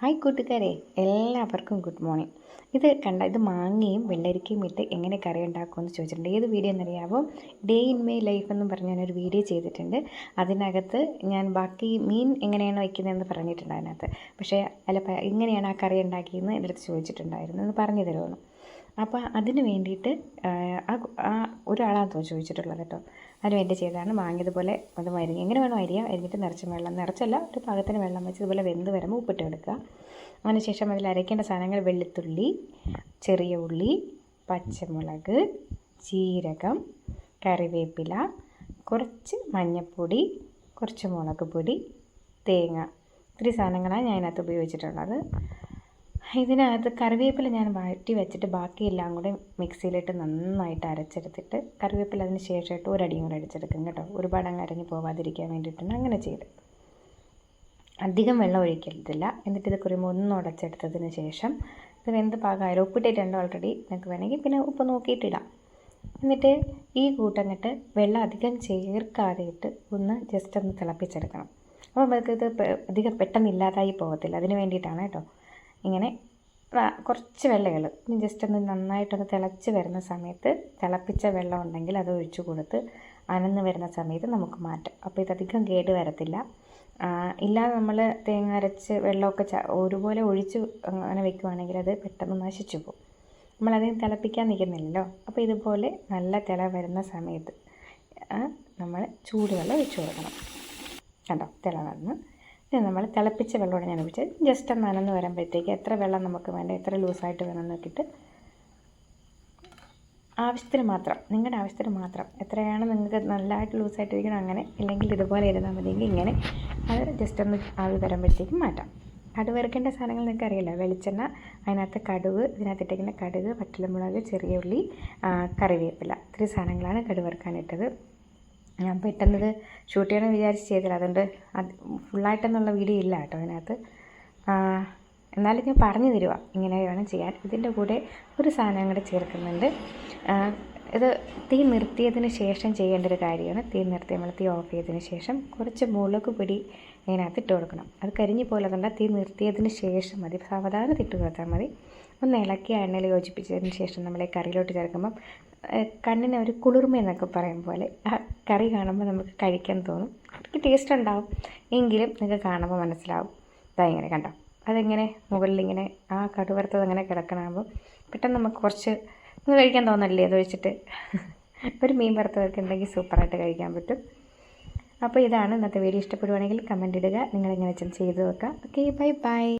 Hi കൂട്ടുകാരെ. എല്ലാവർക്കും good morning ഇത് കണ്ട ഇത് മാങ്ങയും വെള്ളരിക്കയും ഇട്ട് എങ്ങനെ കറി ഉണ്ടാക്കുമെന്ന് ചോദിച്ചിട്ടുണ്ട്. ഏത് വീഡിയോ എന്നറിയാമോ ഡേ ഇൻ മൈ ലൈഫ് എന്ന് പറഞ്ഞ് ഞാനൊരു വീഡിയോ ചെയ്തിട്ടുണ്ട്. അതിനകത്ത് ഞാൻ ബാക്കി മീൻ എങ്ങനെയാണ് വയ്ക്കുന്നതെന്ന് പറഞ്ഞിട്ടുണ്ട് അതിനകത്ത്. പക്ഷേ അല്ല ഇങ്ങനെയാണ് ആ കറി ഉണ്ടാക്കിയെന്ന് എന്റെ അടുത്ത് ചോദിച്ചിട്ടുണ്ടായിരുന്നു. എന്ന് പറഞ്ഞു തരുമെന്ന് അപ്പോൾ അതിന് വേണ്ടിയിട്ട് ആ, ഒരാളാണ് ചോദിച്ചിട്ടുള്ളത് കേട്ടോ. അതിന് വേണ്ടി ചെയ്തതാണ്. വാങ്ങിയതുപോലെ അത് അരിഞ്ഞ് എങ്ങനെ വേണോ അരിയ. അരിഞ്ഞിട്ട് നിറച്ച് വെള്ളം നിറച്ചല്ല ഒരു പാകത്തിന് വെള്ളം വെച്ച് ഇതുപോലെ വെന്ത് വരുമ്പോൾ ഉപ്പിട്ട് എടുക്കുക അതിനുശേഷം അതിൽ അരയ്ക്കേണ്ട സാധനങ്ങൾ വെളുത്തുള്ളി ചെറിയ ഉള്ളി പച്ചമുളക് ജീരകം കറിവേപ്പില കുറച്ച് മഞ്ഞൾപ്പൊടി കുറച്ച് മുളക് പൊടി തേങ്ങ. ഇത്രയും സാധനങ്ങളാണ് ഞാൻ അതിനകത്ത് ഉപയോഗിച്ചിട്ടുള്ളത്. ഇതിനകത്ത് കറിവേപ്പില ഞാൻ വഴറ്റി വെച്ചിട്ട് ബാക്കിയെല്ലാം കൂടെ മിക്സിയിലിട്ട് നന്നായിട്ട് അരച്ചെടുത്തിട്ട് കറിവേപ്പില അതിന് ശേഷമായിട്ട് ഒരടിയും കൂടെ അടിച്ചെടുക്കും കേട്ടോ. ഒരുപാട് അങ്ങ് അരഞ്ഞ് പോവാതിരിക്കാൻ വേണ്ടിയിട്ടാണ് അങ്ങനെ ചെയ്ത് അധികം വെള്ളം ഒഴിക്കരുതില്ല. എന്നിട്ട് ഇത് കുറുമ്പോൾ ഒന്ന് ഉടച്ചെടുത്തതിന് ശേഷം ഇത് വെന്ത് പാകമായാലും ഉപ്പിട്ടിട്ടുണ്ട് ഓൾറെഡി നിങ്ങൾക്ക് വേണമെങ്കിൽ പിന്നെ ഉപ്പ് നോക്കിയിട്ടിടാം എന്നിട്ട് ഈ കൂട്ടങ്ങിട്ട് വെള്ളം അധികം ചേർക്കാതെ ഇട്ട് ഒന്ന് ജസ്റ്റ് ഒന്ന് തിളപ്പിച്ചെടുക്കണം. അപ്പോൾ നമുക്ക് ഇത് അധികം പെട്ടെന്ന് ഇല്ലാതായി പോകത്തില്ല. അതിന് വേണ്ടിയിട്ടാണ് കേട്ടോ. ഇങ്ങനെ കുറച്ച് വെള്ളകൾ. ജസ്റ്റ് ഒന്ന് നന്നായിട്ടൊന്ന് തിളച്ച് വരുന്ന സമയത്ത് തിളപ്പിച്ച വെള്ളം ഉണ്ടെങ്കിൽ അത് ഒഴിച്ചു കൊടുത്ത് അനന്ന് വരുന്ന സമയത്ത് നമുക്ക് മാറ്റാം. അപ്പോൾ ഇതധികം കേട് വരത്തില്ല. ഇല്ല ഇല്ലാതെ നമ്മൾ തേങ്ങ അരച്ച് വെള്ളമൊക്കെ ച ഒരുപോലെ ഒഴിച്ച് അങ്ങനെ വെക്കുവാണെങ്കിൽ അത് പെട്ടെന്ന് നശിച്ചു പോകും. നമ്മളധികം തിളപ്പിക്കാൻ നിൽക്കുന്നില്ലല്ലോ. അപ്പോൾ ഇതുപോലെ നല്ല തിള വരുന്ന സമയത്ത് നമ്മൾ ചൂടുവെള്ളം ഒഴിച്ചു കൊടുക്കണം. കണ്ടോ? തിള വന്ന് ഇത് നമ്മൾ തിളപ്പിച്ച വെള്ളമാണ് ഞാൻ ഒഴിച്ചത് ജസ്റ്റ് ഒന്ന് നനന്ന് വരുമ്പോഴത്തേക്ക് എത്ര വെള്ളം നമുക്ക് വേണ്ട എത്ര ലൂസായിട്ട് വേണം നോക്കിയിട്ട് ആവശ്യത്തിന് മാത്രം നിങ്ങളുടെ ആവശ്യത്തിന് മാത്രം. എത്രയാണ് നിങ്ങൾക്ക് നല്ലതായിട്ട് ലൂസായിട്ട് ഇരിക്കണം അങ്ങനെ ഇല്ലെങ്കിൽ ഇതുപോലെ ഇരുന്നാൽ മതിയെങ്കിൽ ഇങ്ങനെ അത് ജസ്റ്റ് ഒന്ന് ആവി വരുമ്പോഴത്തേക്കും മാറ്റാം. കടുവ് വറുക്കേണ്ട സാധനങ്ങൾ നിങ്ങൾക്ക് അറിയില്ല. വെളിച്ചെണ്ണ അതിനകത്ത് കടുക് ഇതിനകത്തിട്ടേക്കുന്ന കടുക് വറ്റലമുളക് ചെറിയ ഉള്ളി കറിവേപ്പില. ഇത്രയും സാധനങ്ങളാണ് കടുവ് വറുക്കാനിട്ടത് ഞാൻ പെട്ടെന്നത് ഷൂട്ട് ചെയ്യണം വിചാരിച്ച് ചെയ്തില്ല. അതുകൊണ്ട് അത് ഫുള്ളായിട്ടെന്നുള്ള വീഡിയോ ഇല്ല കേട്ടോ അതിനകത്ത്. എന്നാലും ഞാൻ പറഞ്ഞു തരുവാ ഇങ്ങനെ വേണം ചെയ്യാൻ. ഇതിന്റെ കൂടെ ഒരു സാധനം കൂടെ ചേർക്കുന്നുണ്ട്. ഇത് തീ നിർത്തിയതിന് ശേഷം ചെയ്യേണ്ട ഒരു കാര്യമാണ്. തീ നിർത്തി നമ്മൾ തീ ഓഫ് ചെയ്തതിന് ശേഷം കുറച്ച് മുളക് പൊടി ഇതിനകത്ത് ഇട്ട് കൊടുക്കണം. അത് കരിഞ്ഞു പോലെ കണ്ട തീ നിർത്തിയതിന് ശേഷം മതി. സാവധാനം ഇട്ട് കൊടുത്താൽ മതി. ഒന്ന് ഇളക്കി എണ്ണയിൽ യോജിപ്പിച്ചതിന് ശേഷം നമ്മൾ ഈ കറിയിലോട്ട് ചേർക്കുമ്പം കണ്ണിന് ഒരു കുളിർമ എന്നൊക്കെ പറയും പോലെ ആ കറി കാണുമ്പോൾ നമുക്ക് കഴിക്കാൻ തോന്നും. എനിക്ക് ടേസ്റ്റ് ഉണ്ടാവും. എങ്കിലും നിങ്ങൾക്ക് കാണുമ്പോൾ മനസ്സിലാവും. ഇതാ ഇങ്ങനെ കണ്ടോ? അതെങ്ങനെ മുകളിൽ ഇങ്ങനെ ആ കടുവറുത്തത് അങ്ങനെ കിടക്കണമാകുമ്പോൾ പെട്ടെന്ന് നമുക്ക് കുറച്ച് ഒന്ന് കഴിക്കാൻ തോന്നല്ലേ അത് ഒഴിച്ചിട്ട് ഒരു മീൻ വറുത്തതൊക്കെ ഉണ്ടെങ്കിൽ സൂപ്പറായിട്ട് കഴിക്കാൻ പറ്റും. അപ്പോൾ ഇതാണ് ഇന്നത്തെ വീഡിയോ. ഇഷ്ടപ്പെടുവാണെങ്കിൽ കമന്റ് ഇടുക. നിങ്ങളിങ്ങനെ ചെയ്ത് വെക്കാം ഓക്കെ ബൈ ബൈ